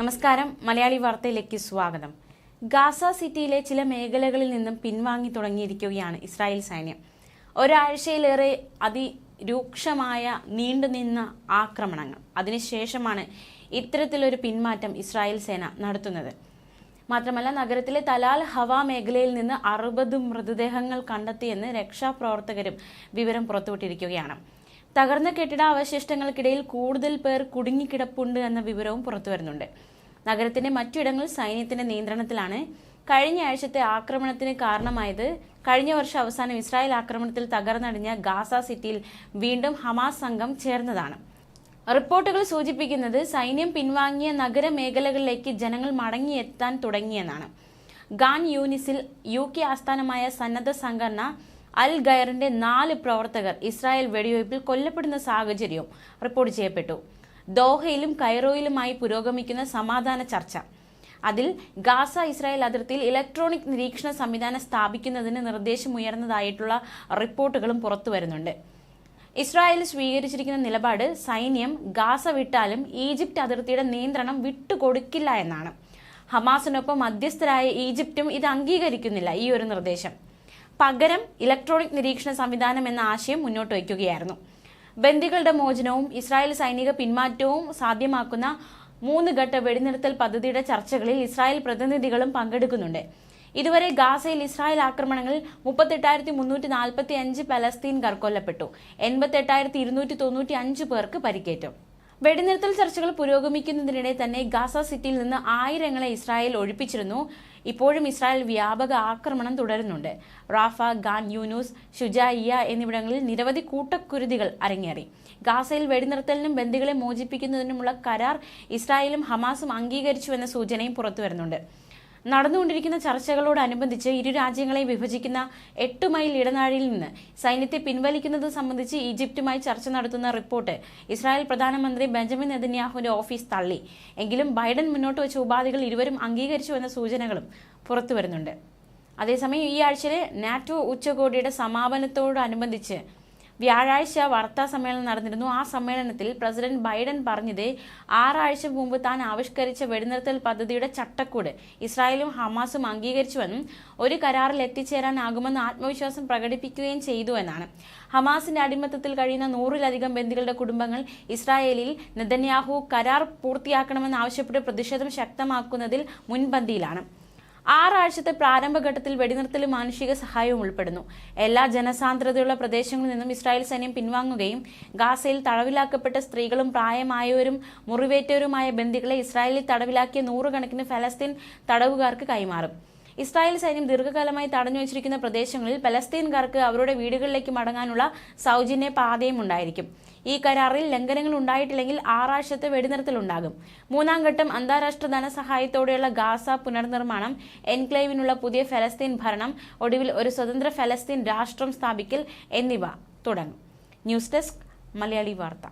നമസ്കാരം. മലയാളി വാർത്തയിലേക്ക് സ്വാഗതം. ഗാസ സിറ്റിയിലെ ചില മേഖലകളിൽ നിന്നും പിൻവാങ്ങി തുടങ്ങിയിരിക്കുകയാണ് ഇസ്രായേൽ സൈന്യം. ഒരാഴ്ചയിലേറെ അതിരൂക്ഷമായ നീണ്ടുനിന്ന ആക്രമണങ്ങൾ. അതിനുശേഷമാണ് ഇത്തരത്തിലൊരു പിന്മാറ്റം ഇസ്രായേൽ സേന നടത്തുന്നത്. മാത്രമല്ല നഗരത്തിലെ തലാൽ ഹവാ മേഖലയിൽ നിന്ന് അറുപത് മൃതദേഹങ്ങൾ കണ്ടെത്തിയെന്ന് രക്ഷാപ്രവർത്തകരും വിവരം പുറത്തുവിട്ടിരിക്കുകയാണ്. തകർന്ന കെട്ടിട അവശിഷ്ടങ്ങൾക്കിടയിൽ കൂടുതൽ പേർ കുടുങ്ങിക്കിടപ്പുണ്ട് എന്ന വിവരവും പുറത്തുവരുന്നുണ്ട് നഗരത്തിന്റെ മറ്റിടങ്ങൾ സൈന്യത്തിന്റെ നിയന്ത്രണത്തിലാണ് കഴിഞ്ഞ ആഴ്ചത്തെ ആക്രമണത്തിന് കാരണമായത്. കഴിഞ്ഞ വർഷം അവസാനം ഇസ്രായേൽ ആക്രമണത്തിൽ തകർന്നടിഞ്ഞ ഗാസ സിറ്റിയിൽ വീണ്ടും ഹമാസ് സംഘം ചേർന്നതാണ്. റിപ്പോർട്ടുകൾ സൂചിപ്പിക്കുന്നത് സൈന്യം പിൻവാങ്ങിയ നഗരമേഖലകളിലേക്ക് ജനങ്ങൾ മടങ്ങിയെത്താൻ തുടങ്ങിയെന്നാണ്. ഗാൻ യൂനിസിൽ യു കെ ആസ്ഥാനമായ സന്നദ്ധ സംഘടന അൽ ഗയറിന്റെ നാല് പ്രവർത്തകർ ഇസ്രായേൽ വെടിവയ്പിൽ കൊല്ലപ്പെടുന്ന സാഹചര്യവും റിപ്പോർട്ട് ചെയ്യപ്പെട്ടു. ദോഹയിലും കൈറോയിലുമായി പുരോഗമിക്കുന്ന സമാധാന ചർച്ച. അതിൽ ഗാസ ഇസ്രായേൽ അതിർത്തിയിൽ ഇലക്ട്രോണിക് നിരീക്ഷണ സംവിധാനം സ്ഥാപിക്കുന്നതിന് നിർദ്ദേശമുയർന്നതായിട്ടുള്ള റിപ്പോർട്ടുകളും പുറത്തു വരുന്നുണ്ട്. ഇസ്രായേൽ സ്വീകരിച്ചിരിക്കുന്ന നിലപാട് സൈന്യം ഗാസ വിട്ടാലും ഈജിപ്റ്റ് അതിർത്തിയുടെ നിയന്ത്രണം വിട്ടുകൊടുക്കില്ല എന്നാണ്. ഹമാസിനൊപ്പം മധ്യസ്ഥരായ ഈജിപ്തും ഇത് അംഗീകരിക്കുന്നില്ല ഈ ഒരു നിർദ്ദേശം. പകരം ഇലക്ട്രോണിക് നിരീക്ഷണ സംവിധാനം എന്ന ആശയം മുന്നോട്ട് വയ്ക്കുകയായിരുന്നു. ബന്ദികളുടെ മോചനവും ഇസ്രായേൽ സൈനിക പിന്മാറ്റവും സാധ്യമാക്കുന്ന മൂന്ന് ഘട്ട വെടിനിർത്തൽ പദ്ധതിയുടെ ചർച്ചകളിൽ ഇസ്രായേൽ പ്രതിനിധികളും പങ്കെടുക്കുന്നുണ്ട്. ഇതുവരെ ഗാസയിൽ ഇസ്രായേൽ ആക്രമണങ്ങളിൽ മുപ്പത്തെട്ടായിരത്തി മുന്നൂറ്റി നാൽപ്പത്തി അഞ്ച് പലസ്തീൻകാർ കൊല്ലപ്പെട്ടു എൺപത്തെട്ടായിരത്തി ഇരുന്നൂറ്റി തൊണ്ണൂറ്റി അഞ്ച് പേർക്ക് പരിക്കേറ്റു. വെടിനിർത്തൽ ചർച്ചകൾ പുരോഗമിക്കുന്നതിനിടെ തന്നെ ഗാസ സിറ്റിയിൽ നിന്ന് ആയിരങ്ങളെ ഇസ്രായേൽ ഒഴിപ്പിച്ചിരുന്നു. ഇപ്പോഴും ഇസ്രായേൽ വ്യാപക ആക്രമണം തുടരുന്നുണ്ട്. റാഫ ഗാൻ യൂനൂസ് ഷുജായിയ എന്നിവിടങ്ങളിൽ നിരവധി കൂട്ടക്കുരുതികൾ അരങ്ങേറി. ഗാസയിൽ വെടിനിർത്തലിനും ബന്ദികളെ മോചിപ്പിക്കുന്നതിനുമുള്ള കരാർ ഇസ്രായേലും ഹമാസും അംഗീകരിച്ചുവെന്ന സൂചനയും പുറത്തുവരുന്നുണ്ട്. നടന്നുകൊണ്ടിരിക്കുന്ന ചർച്ചകളോടനുബന്ധിച്ച് ഇരു രാജ്യങ്ങളെയും വിഭജിക്കുന്ന എട്ട് മൈൽ ഇടനാഴിയിൽ നിന്ന് സൈന്യത്തെ പിൻവലിക്കുന്നത് സംബന്ധിച്ച് ഈജിപ്തുമായി ചർച്ച നടത്തുന്ന റിപ്പോർട്ട് ഇസ്രായേൽ പ്രധാനമന്ത്രി ബെഞ്ചമിൻ നെതന്യാഹുവിന്റെ ഓഫീസ് തള്ളി. എങ്കിലും ബൈഡൻ മുന്നോട്ട് വെച്ച ഉപാധികൾ ഇരുവരും അംഗീകരിച്ചു എന്ന സൂചനകളും പുറത്തുവരുന്നുണ്ട്. അതേസമയം ഈ ആഴ്ചയിലെ നാറ്റോ ഉച്ചകോടിയുടെ സമാപനത്തോടനുബന്ധിച്ച് വ്യാഴാഴ്ച വാർത്താ സമ്മേളനം നടന്നിരുന്നു. ആ സമ്മേളനത്തിൽ പ്രസിഡന്റ് ബൈഡൻ പറഞ്ഞത് ആറാഴ്ച മുമ്പ് താൻ ആവിഷ്കരിച്ച വെടിനിർത്തൽ പദ്ധതിയുടെ ചട്ടക്കൂട് ഇസ്രായേലും ഹമാസും അംഗീകരിച്ചുവെന്നും ഒരു കരാറിൽ എത്തിച്ചേരാനാകുമെന്ന് ആത്മവിശ്വാസം പ്രകടിപ്പിക്കുകയും ചെയ്തു എന്നാണ്. ഹമാസിന്റെ അടിമത്തത്തിൽ കഴിയുന്ന നൂറിലധികം ബന്ദികളുടെ കുടുംബങ്ങൾ ഇസ്രായേലിൽ നെതന്യാഹു കരാർ പൂർത്തിയാക്കണമെന്ന് ആവശ്യപ്പെട്ട് പ്രതിഷേധം ശക്തമാക്കുന്നതിൽ മുൻപന്തിയിലാണ്. ആറാഴ്ചത്തെ പ്രാരംഭഘട്ടത്തിൽ വെടിനിർത്തലും മാനുഷിക സഹായവും ഉൾപ്പെടുന്നു. എല്ലാ ജനസാന്ദ്രതയുള്ള പ്രദേശങ്ങളിൽ നിന്നും ഇസ്രായേൽ സൈന്യം പിൻവാങ്ങുകയും ഗാസയിൽ തടവിലാക്കപ്പെട്ട സ്ത്രീകളും പ്രായമായവരും മുറിവേറ്റവരുമായ ബന്ദികളെ ഇസ്രായേലിൽ തടവിലാക്കിയ നൂറുകണക്കിന് ഫലസ്തീൻ തടവുകാർക്ക് കൈമാറും. ഇസ്രായേൽ സൈന്യം ദീർഘകാലമായി തടഞ്ഞു വെച്ചിരിക്കുന്ന പ്രദേശങ്ങളിൽ പലസ്തീൻകാർക്ക് അവരുടെ വീടുകളിലേക്ക് മടങ്ങാനുള്ള സൗജന്യ പാതയും ഉണ്ടായിരിക്കും. ഈ കരാറിൽ ലംഘനങ്ങൾ ഉണ്ടായിട്ടില്ലെങ്കിൽ ആറാഴ്ചത്തെ വെടിനിർത്തൽ ഉണ്ടാകും. മൂന്നാം ഘട്ടം അന്താരാഷ്ട്ര ധനസഹായത്തോടെയുള്ള ഗാസ പുനർനിർമ്മാണം എൻക്ലേവിനുള്ള പുതിയ ഫലസ്തീൻ ഭരണം ഒടുവിൽ ഒരു സ്വതന്ത്ര ഫലസ്തീൻ രാഷ്ട്രം സ്ഥാപിക്കൽ എന്നിവ തുടങ്ങും. ന്യൂസ് ഡെസ്ക് മലയാളി വാർത്ത.